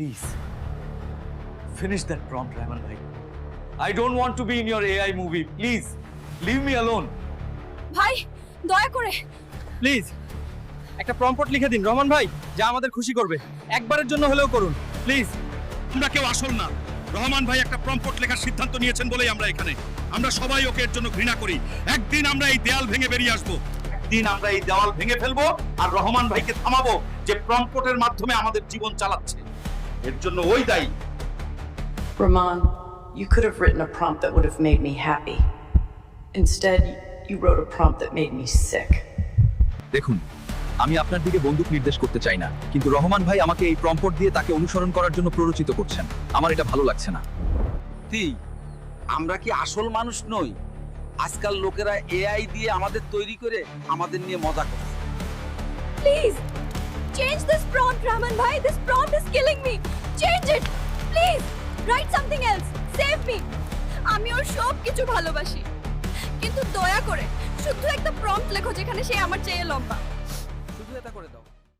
Please, finish that prompt, Rahman bhai. I don't want to be in your AI movie. Please, leave me alone. ভাই দয়া করে। Please একটা prompt লিখে দিন রহমান ভাই যা আমাদের খুশি করবে। একবারের জন্য হলেও করুন। প্লিজ তোমরা কেউ আসল না। রহমান ভাই একটা প্রম্পট লেখার সিদ্ধান্ত নিয়েছেন বলেই আমরা এখানে। আমরা সবাই ওকে এর জন্য ঘৃণা করি। একদিন আমরা এই দেয়াল ভেঙে বেরিয়ে আসব। একদিন আমরা এই দেওয়াল ভেঙে ফেলব আর রহমান ভাইকে থামাবো যে প্রম্পটের মাধ্যমে আমাদের জীবন চালাচ্ছে। এর জন্য ওই দায়ী। Ramon, you could have written a prompt that would have made me happy. Instead, you wrote a prompt that made me sick. দেখুন আমি আপনার দিকে বন্দুক নির্দেশ করতে চাই না কিন্তু রহমান ভাই আমাকে এই প্রম্পট দিয়ে তাকে অনুসরণ করার জন্য প্ররোচিত করছেন। আমার এটা ভালো লাগছে না। সত্যি আমরা কি আসল মানুষ নই? আজকাল লোকেরা এআই দিয়ে আমাদের তৈরি করে আমাদের নিয়ে মজা করে please change this prompt Raman ভাই this prompt is killing me change it please something something else me. আমি ওর সব কিছু ভালোবাসি। কিন্তু দয়া করে, শুধু একটা প্রম্পট লেখো যেখানে সে আমার চেয়ে লম্বা। শুধু এটা করে দাও।